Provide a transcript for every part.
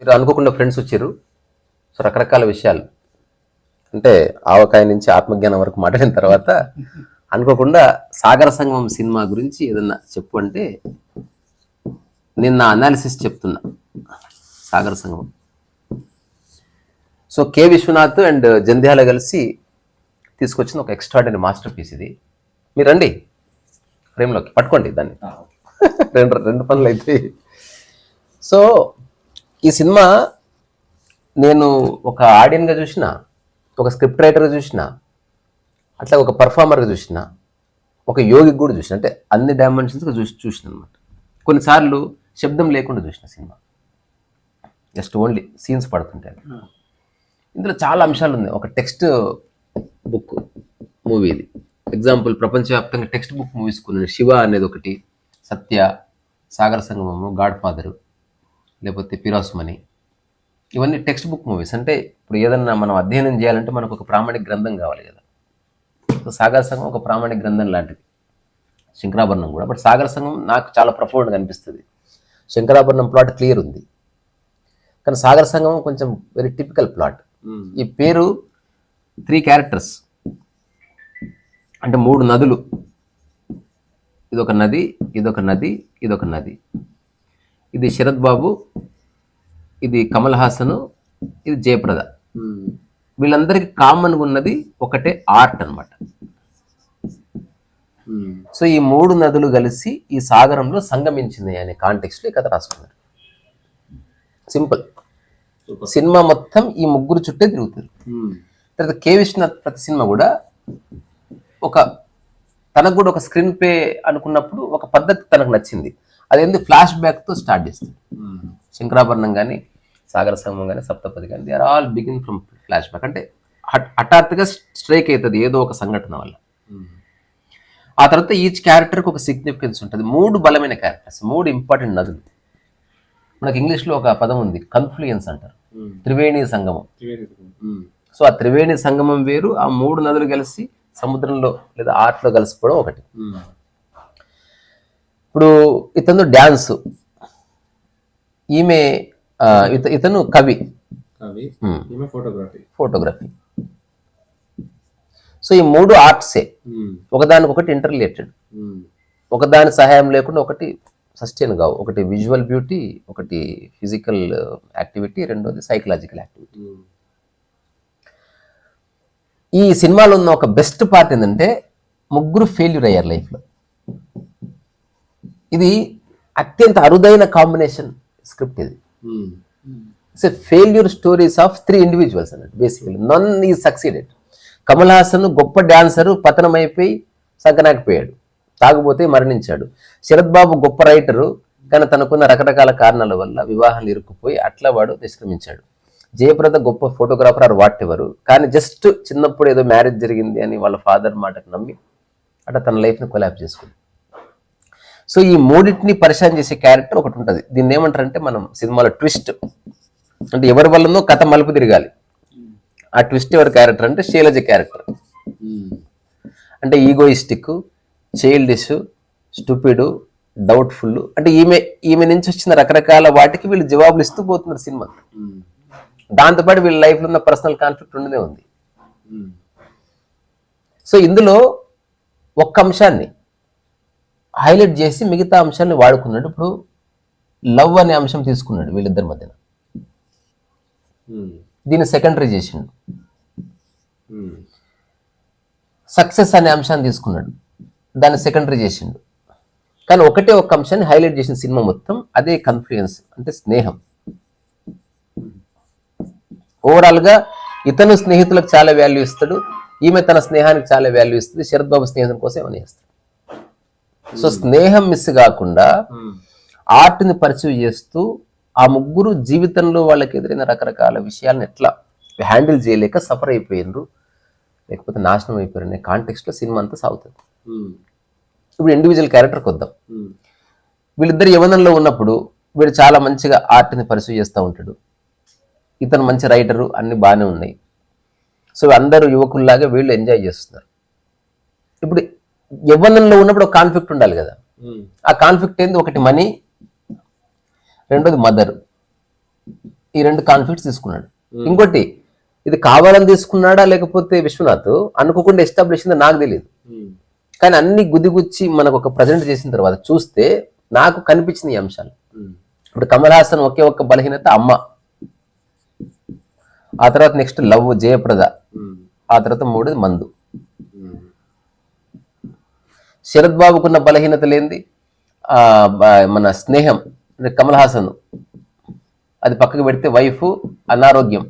మీరు అనుకోకుండా ఫ్రెండ్స్ వచ్చారు. సో రకరకాల విషయాలు. అంటే ఆవకాయ నుంచి ఆత్మజ్ఞానం వరకు మాట్లాడిన తర్వాత అనుకోకుండా సాగర సంగమం సినిమా గురించి ఏదన్నా చెప్పు అంటే నేను నా అనాలిసిస్ చెప్తున్నా. Sagara Sangamam. So K Viswanath and Jandhyala కలిసి తీసుకొచ్చిన ఒక ఎక్స్ట్రాడనరీ మాస్టర్ పీస్ ఇది. మీరు రండి. ఫ్రేమ్లోకి. పట్టుకోండి దాన్ని. రెండు రెండు పనులు అయితే సో ఈ సినిమా నేను ఒక ఆడియన్గా చూసిన ఒక స్క్రిప్ట్ రైటర్గా చూసిన అట్లా ఒక పర్ఫార్మర్గా చూసిన ఒక యోగికి కూడా చూసిన అంటే అన్ని డైమెన్షన్స్గా చూసి చూసిన అనమాట కొన్నిసార్లు శబ్దం లేకుండా చూసిన సినిమా. జస్ట్ ఓన్లీ సీన్స్ పడుతుంటాయి. ఇందులో చాలా అంశాలు ఉన్నాయి. ఒక టెక్స్ట్ బుక్ మూవీ ఇది. ఎగ్జాంపుల్ ప్రపంచవ్యాప్తంగా టెక్స్ట్ బుక్ మూవీస్ కొన్ని శివ అనేది ఒకటి సత్య సాగర సంగమము గాడ్ ఫాదరు లేకపోతే పిరాసుమని. ఇవన్నీ టెక్స్ట్ బుక్ మూవీస్. అంటే ఇప్పుడు ఏదన్నా మనం అధ్యయనం చేయాలంటే మనకు ఒక ప్రామాణిక గ్రంథం కావాలి కదా. సో సాగర సంఘం ఒక ప్రామాణిక గ్రంథం లాంటిది. శంకరాభరణం కూడా. బట్ సాగర సంఘం నాకు చాలా ప్రఫోల్డ్గా అనిపిస్తుంది. శంకరాభరణం ప్లాట్ క్లియర్ ఉంది. కానీ సాగర సంఘం కొంచెం వెరీ టిపికల్ ప్లాట్ ఈ పేరు త్రీ క్యారెక్టర్స్ అంటే మూడు నదులు. ఇదొక నది ఇదొక నది ఇదొక నది. ఇది శరత్ బాబు ఇది కమల్ హాసన్ ఇది జయప్రద. వీళ్ళందరికీ కామన్గా ఉన్నది ఒకటే ఆర్ట్ అన్నమాట. సో ఈ మూడు నదులు కలిసి ఈ సాగరంలో సంగమించింది అనే కాంటెక్స్ట్లో ఈ కథ రాసుకున్నారు. సింపుల్ సినిమా మొత్తం ఈ ముగ్గురు చుట్టే తిరుగుతుంది తర్వాత కే. విశ్వనాథ్ ప్రతి సినిమా కూడా ఒక తనకు కూడా ఒక స్క్రీన్ ప్లే అనుకున్నప్పుడు ఒక పద్ధతి తనకు నచ్చింది. అదేంది? ఫ్లాష్ బ్యాక్తో స్టార్ట్ చేస్తుంది. శంకరాభరణం కానీ సాగర సంగమం కానీ సప్తపది కానీ they are all begin from flash back అంటే హఠ- హఠాత్తుగా స్ట్రైక్ అవుతుంది ఏదో ఒక సంఘటన వల్ల. ఆ తర్వాత ఈచ్ క్యారెక్టర్కి ఒక సిగ్నిఫికెన్స్ ఉంటుంది. మూడు బలమైన క్యారెక్టర్స్ మూడు ఇంపార్టెంట్ నదులు. మనకి ఇంగ్లీష్లో ఒక పదం ఉంది కన్ఫ్లుయెన్స్ అంటారు. త్రివేణి సంగమం. సో ఆ త్రివేణి సంగమం వేరు ఆ మూడు నదులు కలిసి సముద్రంలో లేదా ఆర్ట్లో కలిసిపోవడం ఒకటి. ఇప్పుడు ఇతను డ్యాన్స్ ఈమె ఇతను కవి. ఫోటోగ్రఫీ. ఫోటోగ్రఫీ. సో ఈ మూడు ఆర్ట్సే. ఒకదానికొకటి ఇంటర్రిలేటెడ్ ఒకదాని సహాయం లేకుండా ఒకటి సస్టైన్ కావు. ఒకటి విజువల్ బ్యూటీ ఒకటి ఫిజికల్ యాక్టివిటీ రెండోది సైకలాజికల్ యాక్టివిటీ. ఈ సినిమాలో ఉన్న ఒక బెస్ట్ పార్ట్ ఏంటంటే ముగ్గురు ఫెయిల్యూర్ అయ్యారు లైఫ్లో. ఇది అత్యంత అరుదైన కాంబినేషన్ స్క్రిప్ట్ ఇది. It's a failure stories of three individuals అన్నట్టు బేసికలీ నన్ ఈ సక్సీడెడ్ కమల్ హాసన్ గొప్ప డాన్సరు పతనమైపోయి సగ్గనాకపోయాడు తాగుపోతే మరణించాడు. శరత్ బాబు గొప్ప రైటరు కానీ తనకున్న రకరకాల కారణాల వల్ల వివాహాలు ఇరుక్కుపోయి అట్లా వాడు నిష్క్రమించాడు. జయప్రద గొప్ప ఫోటోగ్రాఫర్ ఆర్ వాట్ ఎవరు కానీ జస్ట్ చిన్నప్పుడు ఏదో మ్యారేజ్ జరిగింది అని వాళ్ళ ఫాదర్ మాటకు నమ్మి అట్లా తన లైఫ్ని కొలాబ్ చేసుకుంది. సో ఈ మూడింటిని పరిచయం చేసే క్యారెక్టర్ ఒకటి ఉంటుంది. దీన్ని ఏమంటారంటే మనం సినిమాలో ట్విస్ట్. అంటే ఎవరి వల్లనో కథ మలుపు తిరగాలి. ఆ ట్విస్ట్ ఎవరి క్యారెక్టర్ అంటే శైలజ క్యారెక్టర్. అంటే ఈగోయిస్టిక్ చైల్డిష్ స్టూపిడ్ డౌట్ఫుల్. అంటే ఈమె ఈమె నుంచి వచ్చిన రకరకాల వాటికి వీళ్ళు జవాబులు ఇస్తూ పోతున్నారు సినిమా. దాంతోపాటు వీళ్ళ లైఫ్లో ఉన్న పర్సనల్ కాన్ఫ్లిక్ట్ ఉండనే ఉంది. సో ఇందులో ఒక్క అంశాన్ని హైలైట్ చేసి మిగతా అంశాన్ని వాడుకున్నాడు. ఇప్పుడు లవ్ అనే అంశం తీసుకున్నాడు వీళ్ళిద్దరి మధ్యన. దీన్ని సెకండరీ చేసిండు. సక్సెస్ అనే అంశాన్ని తీసుకున్నాడు. దాన్ని సెకండరీ చేసిండు. కానీ ఒకటే ఒక అంశాన్ని హైలైట్ చేసిన సినిమా మొత్తం అదే కన్ఫ్లుయెన్స్ అంటే స్నేహం. ఓవరాల్గా ఇతను స్నేహితులకు చాలా వాల్యూ ఇస్తాడు. ఈమె తన స్నేహానికి చాలా వాల్యూ ఇస్తుంది. శరత్ బాబు స్నేహం కోసం ఏమని చేస్తాడు. సో స్నేహం మిస్ కాకుండా ఆర్ట్ని పర్సీవ్ చేస్తూ ఆ ముగ్గురు జీవితంలో వాళ్ళకి ఎదురైన రకరకాల విషయాలను ఎట్లా హ్యాండిల్ చేయలేక సఫర్ అయిపోయినరు లేకపోతే నాశనం అయిపోయారు అనే కాంటెక్స్ట్లో సినిమా అంతా సాగుతుంది. ఇప్పుడు ఇండివిజువల్ క్యారెక్టర్కి వద్దాం. వీళ్ళిద్దరు యవనంలో ఉన్నప్పుడు వీడు చాలా మంచిగా ఆర్ట్ని పర్సీవ్ చేస్తూ ఉంటాడు. ఇతను మంచి రైటరు అన్ని బాగానే ఉన్నాయి. సో అందరూ యువకుల్లాగా వీళ్ళు ఎంజాయ్ చేస్తున్నారు. ఇప్పుడు యవ్వనంలో ఉన్నప్పుడు ఒక కాన్ఫ్లిక్ట్ ఉండాలి కదా. ఆ కాన్ఫ్లిక్ట్ ఏంది? ఒకటి మనీ రెండోది మదర్ ఈ రెండు కాన్ఫ్లిక్ట్స్ తీసుకున్నాడు. ఇంకోటి ఇది కావాలని తీసుకున్నాడా లేకపోతే విశ్వనాథ్? అనుకోకుండా ఎస్టాబ్లిష్ అయిందో? నాకు తెలియదు కానీ అన్ని గుదిగుచ్చి మనకు ఒక ప్రజెంట్ చేసిన తర్వాత చూస్తే నాకు కనిపించింది ఈ అంశాలు. ఇప్పుడు కమల్ హాసన్ ఒకే ఒక్క బలహీనత అమ్మ. ఆ తర్వాత నెక్స్ట్ లవ్ జయప్రద. ఆ తర్వాత మూడోది మందు. శరత్ బాబుకున్న బలహీనత లేనిది మన స్నేహం కమల్ హాసన్. అది పక్కకు పెడితే వైఫ్ అనారోగ్యం.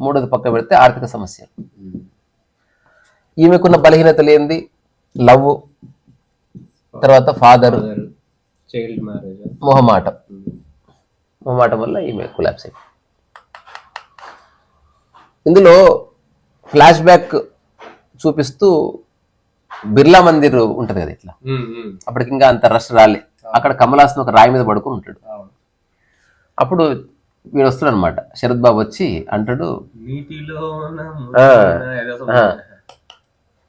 మూడోది పక్కకు పెడితే ఆర్థిక సమస్యలు. ఈమెకున్న బలహీనత లేనిది లవ్. తర్వాత ఫాదర్ చైల్డ్ మ్యారేజ్ మొహమాటం. మొహమాటం వల్ల ఈమె కులాప్స్ అయింది ఇందులో ఫ్లాష్ బ్యాక్ చూపిస్తూ బిర్లా మందిర్ ఉంటది కదా ఇట్లా. అప్పటికి ఇంకా అంత రష్ రాలే. అక్కడ కమల్ హాసన్ ఒక రాయి మీద పడుకుని ఉంటాడు. అప్పుడు వీడు వస్తాడు అనమాట శరత్ బాబు వచ్చి అంటాడు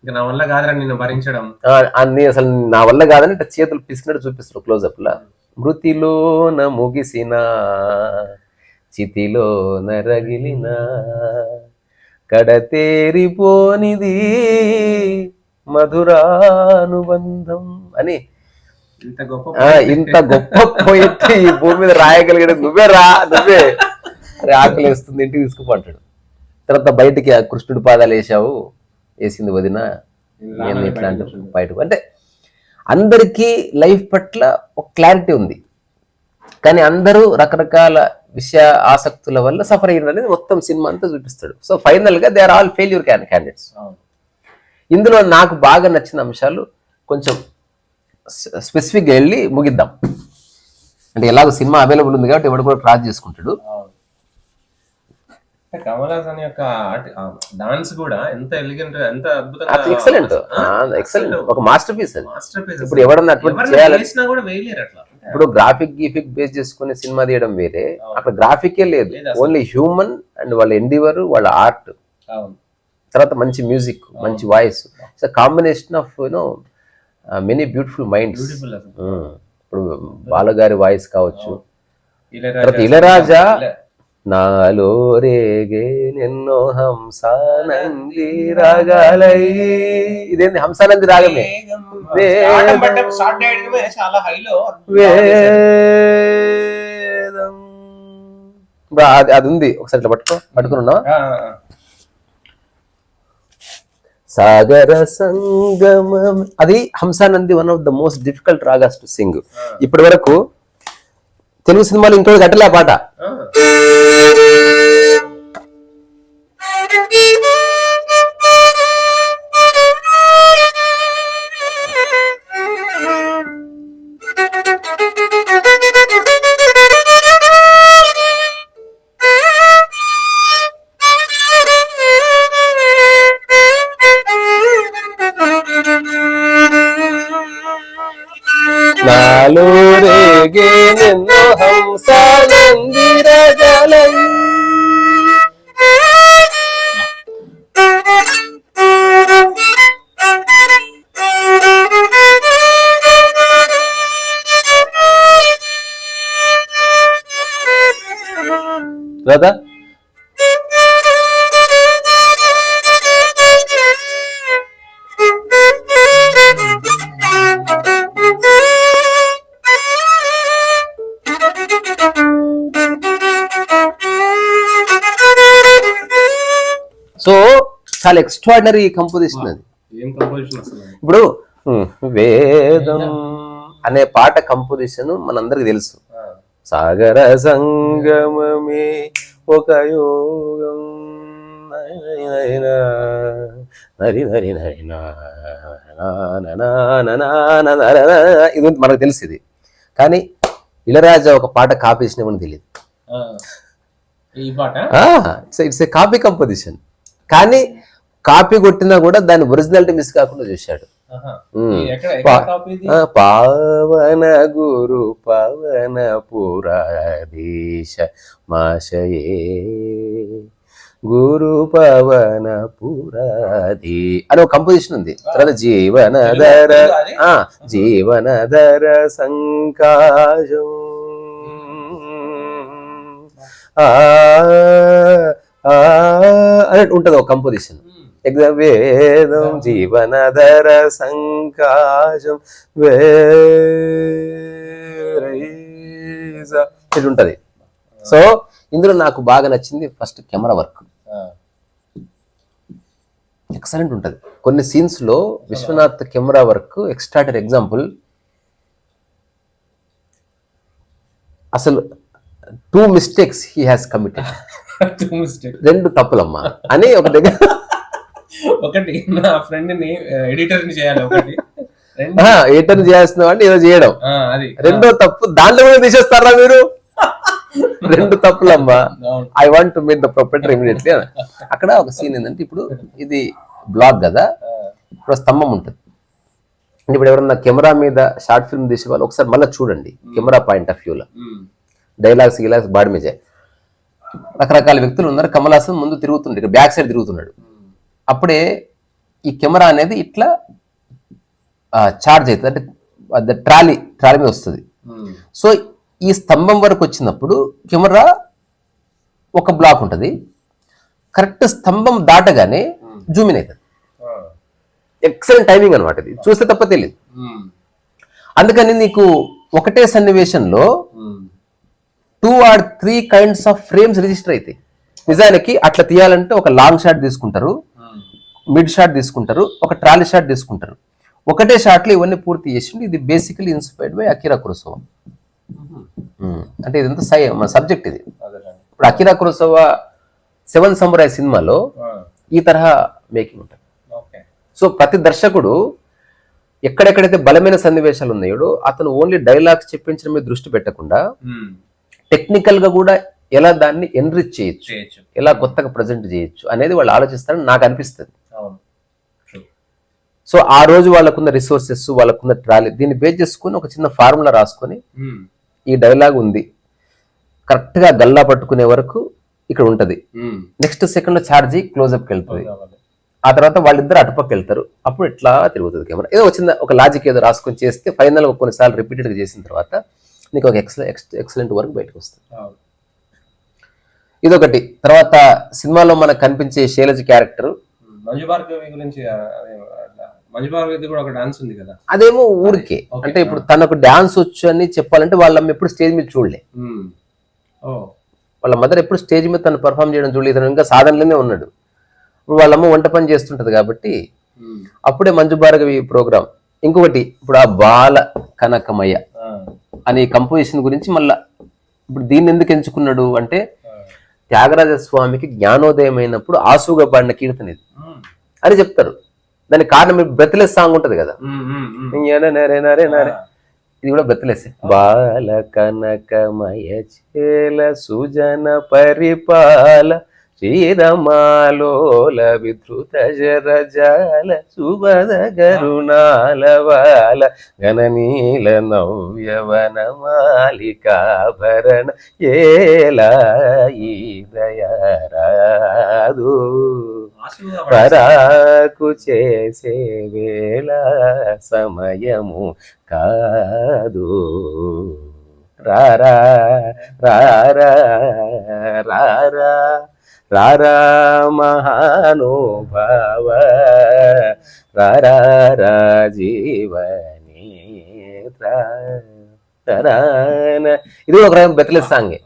నా వల్ల నిన్ను భరించడం. "ఆ, అన్ని అసలు నా వల్ల కాదని ఇట్లా చేతులు పిసికినట్టు చూపిస్తారు క్లోజప్ లా. మృతిలోన ముగిసిన చితిలో నరగిలిన కడతేరిపోనిది. మధురానుబంధం అని. ఇంత గొప్ప పోయిట్ ఈ భూమి మీద రాయగలిగాడు. నువ్వే రా నువ్వే. అరే ఆకలి వేస్తుంది ఇంటికి తీసుకుపోంటాడు తర్వాత బయటికి ఆ కృష్ణుడి పాదాలు వేసావు వేసింది వదిన. నేను ఇట్లా అంటే బయటకు అంటే అందరికీ లైఫ్ పట్ల ఒక క్లారిటీ ఉంది. కానీ అందరూ రకరకాల విషయ ఆసక్తుల వల్ల సఫర్ అయ్యారు అనేది మొత్తం సినిమా అంతా చూపిస్తాడు. సో ఫైనల్గా they are all failure candidates. ఇందులో నాకు బాగా నచ్చిన అంశాలు కొంచెం స్పెసిఫిక్గా వెళ్ళి ముగిద్దాం. అంటే ఎలాగో సినిమా అవైలబుల్ ఉంది కాబట్టి ఎవడు కూడా క్రాస్ చేసుకుంటాడు. కమల్ హాసన్ యొక్క డాన్స్ కూడా ఎంత ఎలిగెంట్ ఎంత అద్భుతంగా ఎక్సలెంట్ ఎక్సలెంట్ ఒక మాస్టర్ పీస్ మాస్టర్ పీస్ ఇప్పుడు ఎవడన్నా అటువంటి చేయాలని చేసినా కూడా వేయలేరు అట్లా. ఇప్పుడు గ్రాఫిక్ గీఫిక్ బేస్ చేసుకుని సినిమా తీయడం వేరే. అక్కడ గ్రాఫికే లేదు. ఓన్లీ హ్యూమన్ అండ్ వాళ్ళ ఎండివర్ వాళ్ళ ఆర్ట్ అవును. తర్వాత మంచి మ్యూజిక్ మంచి voice it's combination of you know many beautiful minds ఇప్పుడు బాలగారి వాయిస్ కావచ్చు. తర్వాత ఇళరాజా నాలో రేగే నిన్నో హంసానంది రాగాలై. ఇదేంది? హంసానంది రాగమే. వేదం. అది ఉంది. ఒకసారి ఇట్లా పట్టుకో పట్టుకున్నా సాగర సంగమం. అది Hamsanandi one of the most difficult ragas to sing ఇప్పటి వరకు తెలుగు సినిమాలు ఇంకోటి కట్టలే ఆ పాట. আলোরে গে చాలా ఎక్స్ట్రాడినరీ కంపోజిషన్ అది ఇప్పుడు వేదం అనే పాట కంపోజిషన్ మనందరికి తెలుసు సాగర సంగమమే ఒక యోగం ఇది మనకు తెలుసు ఇది కానీ ఇళరాజా ఒక పాట కాపీ ఇచ్చినామని తెలియదు ఇట్స్ ఏ కాపీ కంపోజిషన్ కానీ కాపీ కొట్టినా కూడా దాని ఒరిజినాలిటీ మిస్ కాకుండా చూశాడు. పావన గురు పవన పురాధీశ మాశయే గురు పవన పురాధి అని ఒక కంపోజిషన్ ఉంది. తర్వాత జీవనధర జీవనధర సంకాశం. ఆ, ఆ, అని ఉంటుంది ఒక కంపోజిషన్ వేదం జీవనధర సంకాశం. ఉంటది. సో ఇందులో నాకు బాగా నచ్చింది ఫస్ట్ కెమెరా వర్క్. ఎక్సలెంట్ ఉంటుంది. కొన్ని సీన్స్లో Viswanath camera work extraordinary example అసలు two mistakes he has committed mistake రెండు తప్పులమ్మా. అని ఒక దగ్గర ఒకటి నా ఫ్రెండ్ని ఎడిటర్ని చేయాలి ఒకటి. రెండు. ఏటర్న్ చేస్తున్నావు అంటే ఏదో చేయడం. అది. రెండో తప్పు దాంట్లో కూడా తీసేస్తారా మీరు? రెండు తప్పులమ్మా. I want to make the proprietor immediately అక్కడ ఒక సీన్ ఏంటంటే ఇప్పుడు ఇది బ్లాగ్ కదా ఇప్పుడు స్తంభం ఉంటుంది. అంటే ఇప్పుడు ఎవరన్నా కెమెరా మీద షార్ట్ ఫిల్మ్ తీసే వాళ్ళు ఒకసారి మళ్ళీ చూడండి కెమెరా పాయింట్ ఆఫ్ వ్యూలో. డైలాగ్స్ గిలాగ్స్ బాడి మీజే రకరకాల వ్యక్తులు ఉన్నారు. కమల్ హాసన్ ముందు తిరుగుతుండే ఇక్కడ బ్యాక్ సైడ్ తిరుగుతున్నాడు. అప్పుడే ఈ కెమెరా అనేది ఇట్లా చార్జ్ అవుతుంది. అంటే అది ట్రాలీ ట్రాలీ మీద వస్తుంది. సో ఈ స్తంభం వరకు వచ్చినప్పుడు కెమెరా ఒక బ్లాక్ ఉంటుంది. కరెక్ట్ స్తంభం దాటగానే జూమ్ ఇన్ అవుతుంది. ఎక్సలెంట్ టైమింగ్ అనమాట ఇది. చూస్తే తప్ప తెలియదు అందుకని నీకు ఒకటే సన్నివేశంలో two or three kinds of frames register అవుతాయి. నిజానికి అట్లా తీయాలంటే ఒక లాంగ్ షాట్ తీసుకుంటారు. మిడ్ షాట్ తీసుకుంటారు ఒక ట్రాలీ షాట్ తీసుకుంటారు. ఒకటే షాట్లో ఇవన్నీ పూర్తి చేసిండు. ఇది basically inspired by Akira Kurosawa అంటే ఇదంతా సై మన సబ్జెక్ట్ ఇది. ఇప్పుడు అకిరా కురోసోవా సెవెన్ సమురాయ్ సినిమాలో ఈ తరహా మేకింగ్ ఉంటుంది సో ప్రతి దర్శకుడు ఎక్కడెక్కడైతే బలమైన సన్నివేశాలు ఉన్నాయో అతను ఓన్లీ డైలాగ్స్ చెప్పించడం మీద దృష్టి పెట్టకుండా టెక్నికల్గా కూడా ఎలా దాన్ని ఎన్రిచ్ చేయొచ్చు ఎలా కొత్తగా ప్రజెంట్ చేయొచ్చు అనేది వాళ్ళు ఆలోచిస్తారని నాకు అనిపిస్తుంది. సో ఆ రోజు వాళ్ళకున్న రిసోర్సెస్ వాళ్ళకున్న ట్రాలీ దీన్ని బేస్ చేసుకుని ఒక చిన్న ఫార్ములా రాసుకొని ఉమ్, ఈ డైలాగ్ ఉంది. కరెక్ట్గా గల్లా పట్టుకునే వరకు ఇక్కడ ఉంటది. నెక్స్ట్ సెకండ్లో ఛార్జీ క్లోజ్అప్ వెళ్తుంది. ఆ తర్వాత వాళ్ళిద్దరు అటుపక్క వెళ్తారు. అప్పుడు ఇట్లా తిరుగుతుంది కెమెరా ఏదో వచ్చిన ఒక లాజిక్ ఏదో రాసుకొని చేస్తే ఫైనల్ కొన్నిసార్లు రిపీటెడ్గా చేసిన తర్వాత నీకు ఒక ఎక్సలెంట్ ఎక్సలెంట్ వర్క్ బయటకు వస్తుంది. ఇదొకటి. తర్వాత సినిమాలో మనకు కనిపించే శైలజ క్యారెక్టర్ కూడా ఒక డాన్స్ ఉంది కదా. అదేమో ఊరికే. అంటే ఇప్పుడు తనకు డాన్స్ వచ్చు అని చెప్పాలంటే వాళ్ళమ్మ ఎప్పుడు స్టేజ్ మీద చూడలే. ఓ. వాళ్ళ మదర్ ఎప్పుడు స్టేజ్ మీద తను పర్ఫామ్ చేయడం చూడలేదు. ఇతను ఇంకా సాధనలోనే ఉన్నాడు. ఇప్పుడు వాళ్ళమ్మ వంట పని చేస్తుంటది కాబట్టి ఉమ్, అప్పుడే మంజు భార్గవి ప్రోగ్రామ్ ఇంకొకటి ఇప్పుడు ఆ బాల కనకమయ్య ఆ, అనే కంపోజిషన్ గురించి మళ్ళా ఇప్పుడు దీన్ని ఎందుకు ఎంచుకున్నాడు అంటే ఆ, త్యాగరాజ స్వామికి జ్ఞానోదయం అయినప్పుడు ఆసుగా పాడిన కీర్తన ఇది. ఉమ్, అని చెప్తారు. దానికి కారణం బ్రెత్లెస్ సాంగ్ ఉంటది కదా. నరే నరే నరే. ఇది కూడా బ్రెత్లెస్ బాల కనకమయ చేల సుజన పరిపాల శ్రీరమాలోల విధృత జరజాల సుభద గరుణాల వాల గణనీల నవ్యవన మాలికాభరణ ఏలా దయారాదు. పరాకు చేసే వేళ సమయము కాదు. రారా రారా రారా. రారా మహానుభావ రారా. ఇది ఒక రకం బెత్తలేస్ సాంగే.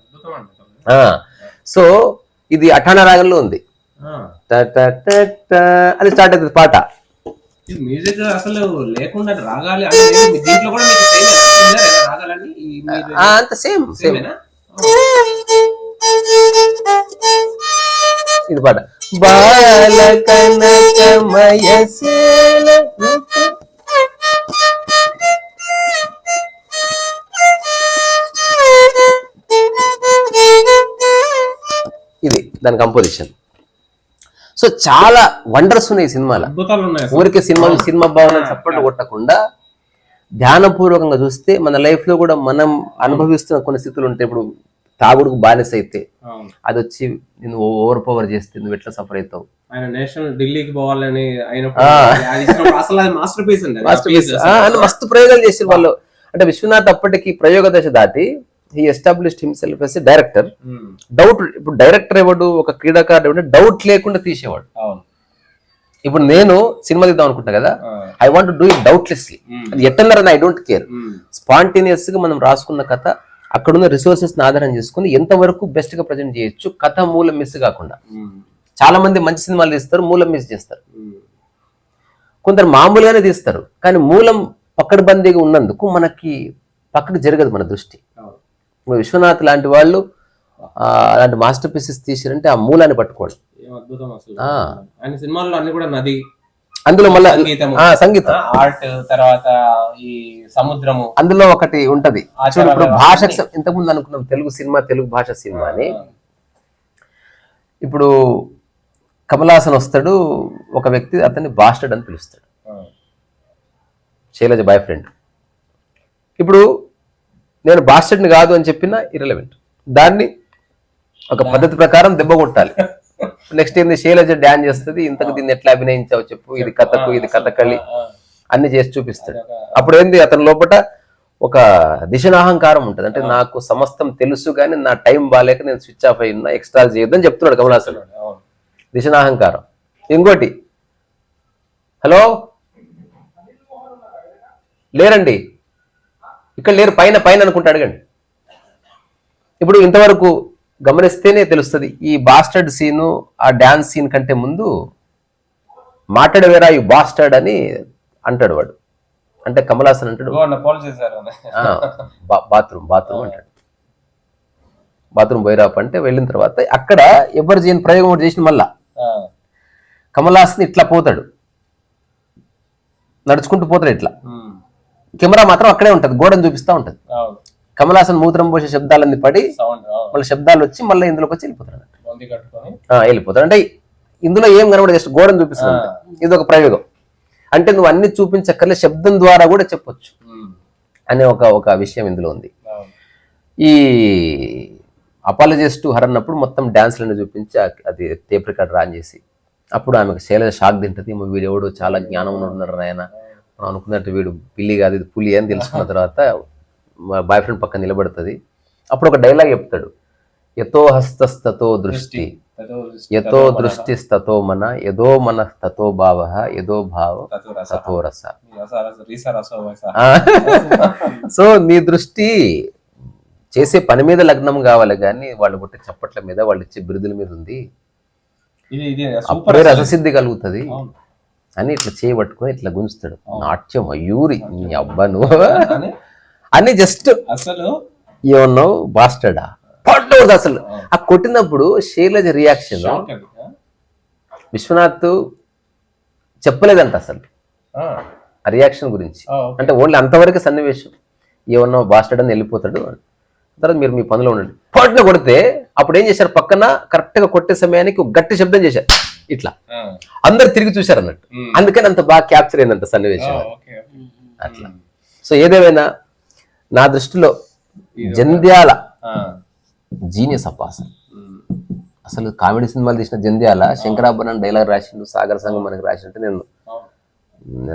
సో ఇది అఠాణ రాగంలో ఉంది. అని స్టార్ట్ అవుతుంది పాట. మ్యూజిక్ అసలు లేకుండా రాగాలి దీంట్లో కూడా మీకు సేమ్ అంత సేమ్ సేమ్ సేమేనా ఇది పాట. బాల కనకమయ ఇది దాని కంపోజిషన్ సో చాలా వండర్స్ ఉన్నాయి ఈ సినిమాలో. అద్భుతాలు ఉన్నాయి అసలు. ఊరికే సినిమా సినిమా భావన చప్పట్లు కొట్టకుండా ధ్యానపూర్వకంగా చూస్తే మన లైఫ్లో కూడా మనం అనుభవిస్తున్న కొన్ని స్థితులు ఉంటాయి. ఇప్పుడు తాగుడుకు బానిస అయితే. అది వచ్చి నేను ఓవర్ పవర్ చేస్తే నువ్వు ఎట్లా సఫర్ అవుతావు? ఆయన నేషనల్ ఢిల్లీకి పోవాలని మాస్టర్ పీస్ పీస్ మస్తు ప్రయోగాలు చేసారు వాళ్ళు. అంటే విశ్వనాథ్ అప్పటికి ప్రయోగ దశ దాటి he established himself as director doubt ఇప్పుడు డైరెక్టర్ ఎవడు ఒక క్రీడాకారుడు ఎవడు డౌట్ లేకుండా తీసేవాడు. ఇప్పుడు నేను సినిమా తీద్దాం అనుకుంటా కదా I want do it doubtlessly అది ఎట్టన్నారని ఐ డోంట్ కేర్ స్పాంటేనియస్గా మనం రాసుకున్న కథ అక్కడున్న రిసోర్సెస్ ఆధారం చేసుకుని ఎంతవరకు బెస్ట్గా ప్రజెంట్ చేయొచ్చు కథ మూలం మిస్ కాకుండా. చాలా మంది మంచి సినిమాలు తీస్తారు మూలం మిస్ చేస్తారు. కొందరు మామూలుగానే తీస్తారు కానీ మూలం పక్కడబందీగా ఉన్నందుకు మనకి పక్కకు జరగదు మన దృష్టి. విశ్వనాథ్ లాంటి వాళ్ళు అలాంటి మాస్టర్ పీసెస్ తీసారంటే ఆ మూలాన్ని పట్టుకోవడం. ఆయన సినిమాల్లో అన్ని కూడా నది అందులో మళ్ళీ సంగీతం. ఆర్ట్ తర్వాత ఈ సముద్రము. అందులో ఒకటి ఉంటది. ఇప్పుడు సం- ఇంతకుముందు అనుకున్నాం తెలుగు సినిమా తెలుగు భాష సినిమా అని. ఇప్పుడు కమలాసన్ వస్తాడు ఒక వ్యక్తి అతన్ని బాస్టర్డ్ అని పిలుస్తాడు. Sailaja boyfriend. ఇప్పుడు నేను బాస్టర్డ్ని కాదు అని చెప్పినా ఇరలవెంట్ దాన్ని ఒక పద్ధతి ప్రకారం దెబ్బ కొట్టాలి. నెక్స్ట్ ఏంది శైలజ డ్యాన్స్ చేస్తుంది ఇంతకు దీన్ని ఎట్లా అభినయించావు చెప్పు. ఇది కథకు ఇది కథకళి. అన్ని చేసి చూపిస్తాడు. అప్పుడు ఏంది అతని లోపల ఒక దిశనాహంకారం ఉంటుంది. అంటే నాకు సమస్తం తెలుసు కానీ నా టైం బాగాలేక నేను స్విచ్ ఆఫ్ అయి ఉన్నా ఎక్స్ట్రా చేయొద్దని చెప్తున్నాడు కమలాసన్. దిశనాహంకారం. ఇంకోటి. హలో? లేరండి. ఇక్కడ లేరు పైన పైన అనుకుంటా అడగండి ఇప్పుడు ఇంతవరకు గమనిస్తేనే తెలుస్తుంది. ఈ బాస్టర్డ్ సీను ఆ డాన్స్ సీన్ కంటే ముందు మాట్లాడవేరా ఈ బాస్టర్డ్ అని అంటాడు వాడు. అంటే కమలాసన్ అంటాడు. బాత్రూమ్ బాత్రూమ్ అంటాడు. బాత్రూమ్ పోయిరాపు అంటే వెళ్ళిన తర్వాత అక్కడ ఎవరు చేయని ప్రయోగం ఒకటి చేసిన మళ్ళా. కమలాసన్ ఇట్లా పోతాడు. నడుచుకుంటూ పోతాడు ఇట్లా. కెమెరా మాత్రం అక్కడే ఉంటది. గోడను చూపిస్తా ఉంటది. కమలాసన్ మూత్రం పోసే శబ్దాలన్నీ పడి మళ్ళీ శబ్దాలు వచ్చి మళ్ళీ ఇందులోకి వచ్చి వెళ్ళిపోతాడు వెళ్ళిపోతాడు అంటే ఇందులో ఏం కనబడదు జస్ట్ గోడను చూపిస్తుంది. ఇది ఒక ప్రయోగం. అంటే నువ్వు అన్ని చూపించక్కర్లే శబ్దం ద్వారా కూడా చెప్పొచ్చు అనే ఒక ఒక విషయం ఇందులో ఉంది. ఈ అపాలజిస్ట్ హరన్నప్పుడు మొత్తం డ్యాన్స్లను చూపించి అది టేప్ రికార్డ్ రాన్ చేసి అప్పుడు ఆమెకు శైలజ షాక్ తింటది. "మా వీడు ఎవడు చాలా జ్ఞానం ఉన్నాడు ఆయన మనం అనుకున్నట్టు వీడు పిల్లి కాదు ఇది పులి అని తెలుసుకున్న తర్వాత బాయ్ ఫ్రెండ్ పక్కన నిలబడుతుంది. అప్పుడు ఒక డైలాగ్ చెప్తాడు. యతో హస్తస్తతో దృష్టి తతో దృష్టి, దృష్టిస్తతో మన. యదో మన తతో భావ యదో భావ తతో రస. సో నీ దృష్టి చేసే పని మీద లగ్నం కావాలి కానీ వాళ్ళు కొట్టే చప్పట్ల మీద వాళ్ళు ఇచ్చే బిరుదుల మీద ఉంది. అప్పుడే రససిద్ధి కలుగుతుంది. అని ఇట్లా చేయబట్టుకొని ఇట్లా గుంజుతాడు. నాట్యం మయూరి. నీ అబ్బను అని అని జస్ట్ అసలు? ఏమన్నావు? బాస్టర్డా పడ్డవుడు అసలు. ఆ. కొట్టినప్పుడు శైలజ రియాక్షన్? విశ్వనాథ్ చెప్పలేదంట అసలు. ఆ, రియాక్షన్ గురించి. అంటే ఓన్లీ అంతవరకు సన్నివేశం. ఏమన్నా బాస్టర్డ్ అని వెళ్ళిపోతాడు. తర్వాత మీరు మీ పనిలో ఉండండి. పట్న కొడితే అప్పుడు ఏం చేశారు? పక్కన కరెక్ట్గా కొట్టే సమయానికి గట్టి శబ్దం చేశారు. ఇట్లా. అందరు తిరిగి చూశారు అన్నట్టు. అందుకని అంత బాగా క్యాప్చర్ అయిందంట సన్నివేశం అట్లా. సో ఏదేమైనా నా దృష్టిలో జంధ్యాల ఆ, జీనియస్ అప్ప అసలు అసలు కామెడీ సినిమాలు తీసిన జంధ్యాల శంకరాభరణం డైలాగ్ రాసిండు సాగర సంఘం మనకి రాసినట్టు నేను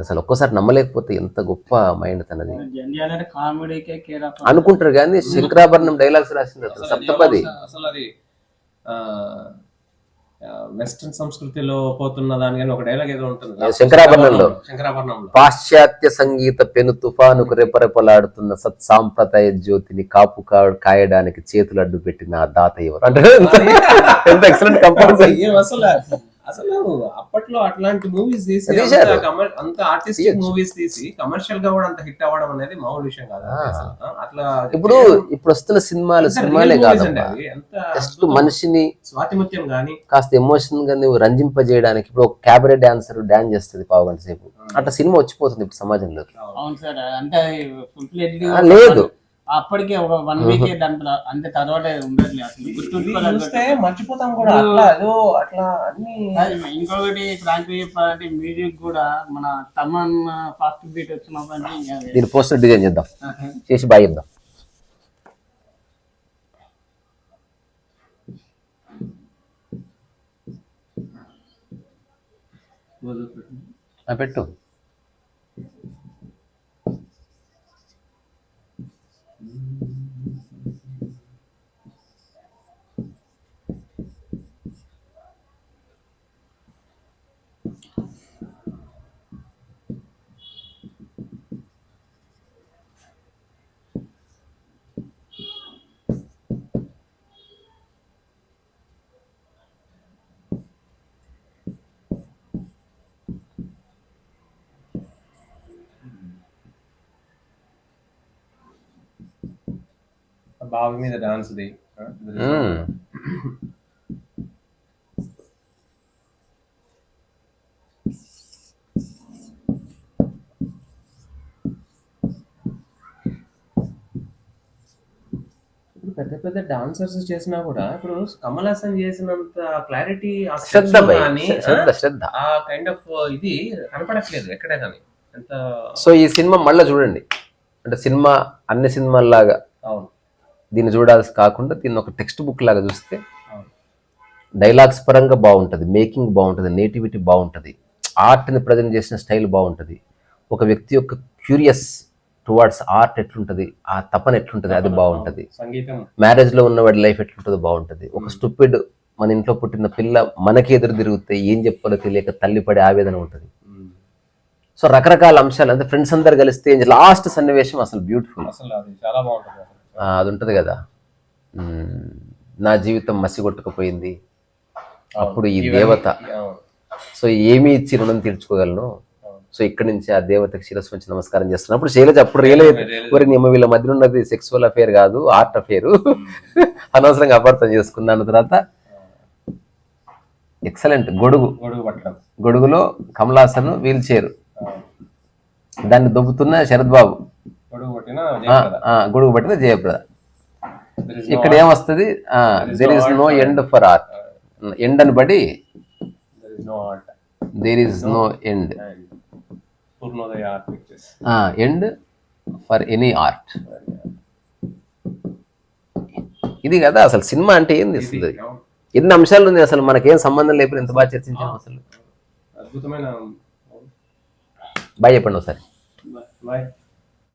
అసలు ఒక్కసారి నమ్మలేకపోతే ఎంత గొప్ప మైండ్ తనది. అనుకుంటారు కానీ శంకరాభరణం డైలాగ్స్ రాసింది అతను అసలు అది సప్తపది వెస్ట్రన్ సంస్కృతిలో పోతున్న దాని కానీ ఒక డైలాగ్ ఏదో ఉంటుంది. శంకరాభరణంలో. శంకరాభరణంలో. పాశ్చాత్య సంగీత పెను తుఫానుకు రెపరెపలాడుతున్న సత్సాంప్రదాయ జ్యోతిని కాపు కాయడానికి చేతులు అడ్డు పెట్టిన దాత ఎవరు? అంటే ఎంత- ఎక్సలెంట్ కంపారిజన్ ఏం అసలు? అసలు అప్పట్లో అట్లాంటి మూవీస్ తీసి. అంత ఆర్టిస్టిక్ మూవీస్ తీసి కమర్షియల్గా కూడా అంత హిట్ అవ్వడం అనేది మామూలు విషయం కాదు. అట్లా ఇప్పుడు ఇప్పుడు వస్తున్న సినిమాలు సినిమాలే. ఎంత జస్ట్. మనిషిని స్వాతిముత్యం గాని కాస్త ఎమోషన్గా నువ్వు రంజింపజేయడానికి ఇప్పుడు ఒక క్యాబరే డాన్సర్ డాన్స్ చేస్తుంది పావు గంట సేపు అట్లా సినిమా వచ్చిపోతుంది ఇప్పుడు సమాజంలోకి. లేదు. అప్పటికే ఒక వన్ వీక్ దాంట్లో అంటే తర్వాత ఉండట్లేదు అసలు. మర్చిపోతాం కూడా అట్లా అన్ని ఇంకొకటి ఫ్రాంక్ చెప్పాలంటే మ్యూజిక్ కూడా మన తమన్ ఫాస్ట్ బీట్ వచ్చినప్పుడు దీని పోస్టర్ డిజైన్ చేద్దాం. చేసి ఆ, పెట్టు. బావి మీద డాన్స్ ది. పెద్ద పెద్ద డాన్సర్స్ చేసినా కూడా ఇప్పుడు కమల్ హాసన్ చేసినంత క్లారిటీ శ్రద్ధ శ్రద్ధ ఆ కైండ్ ఆఫ్ ఇది కనపడట్లేదు ఎక్కడే కానీ. ఎంత సో ఈ సినిమా మళ్ళీ చూడండి. అంటే సినిమా అన్ని సినిమాల్లాగా. అవును. దీన్ని చూడాల్సి కాకుండా దీన్ని ఒక టెక్స్ట్ బుక్ లాగా చూస్తే డైలాగ్స్ పరంగా బాగుంటుంది మేకింగ్ బాగుంటుంది నేటివిటీ బాగుంటుంది ఆర్ట్ని ప్రజెంట్ చేసిన స్టైల్ బాగుంటుంది. ఒక వ్యక్తి యొక్క క్యూరియస్ టువార్డ్స్ ఆర్ట్ ఎట్లుంటుంది ఆ తపన ఎట్లుంటుంది అది బాగుంటుంది. సంగీతం. మ్యారేజ్లో ఉన్నవాడి లైఫ్ ఎట్లుంటుందో బాగుంటుంది. ఒక స్టూపిడ్ మన ఇంట్లో పుట్టిన పిల్ల మనకి ఎదురు తిరిగితే ఏం చెప్పాలో తెలియక తల్లి పడే ఆవేదన ఉంటుంది. సో రకరకాల అంశాలు అంటే ఫ్రెండ్స్ అందరు కలిస్తే లాస్ట్ సన్నివేశం అసలు బ్యూటిఫుల్ అసలు చాలా బాగుంటుంది. అది ఉంటుంది కదా. నా జీవితం మసిగొట్టుకుపోయింది. అప్పుడు ఈ దేవత. సో ఏమి ఇచ్చి రుణం తీర్చుకోగలను. సో ఇక్కడి నుంచి ఆ దేవతకి శిరస్సు వచ్చి నమస్కారం చేస్తున్నాను అప్పుడు శైలజ అప్పుడు రియలైజ్ నిమ్మ వీళ్ళ మధ్య ఉన్నది సెక్సువల్ అఫేర్ కాదు ఆర్ట్ అఫేర్ అనవసరంగా అపార్థం చేసుకున్నాను తర్వాత. ఎక్సలెంట్ గొడుగు. గొడుగు పట్టడం. గొడుగులో కమలాసన్ వీల్ చైర్. దాన్ని దొబ్బుతున్న శరత్ బాబు గొడుగు పట్టిన జయప్రద. ఇక్కడ ఏమొస్తుంది? There is no end for art end అని art. There is no end end for any art ఇది కదా అసలు సినిమా అంటే ఏంది అసలు. ఎన్ని అంశాలు ఉంది అసలు మనకేం సంబంధం లేకపోతే ఎంత బాగా చర్చించాం అసలు. అద్భుతమైన బాయ్ చెప్పండి ఒకసారి. బాయ్.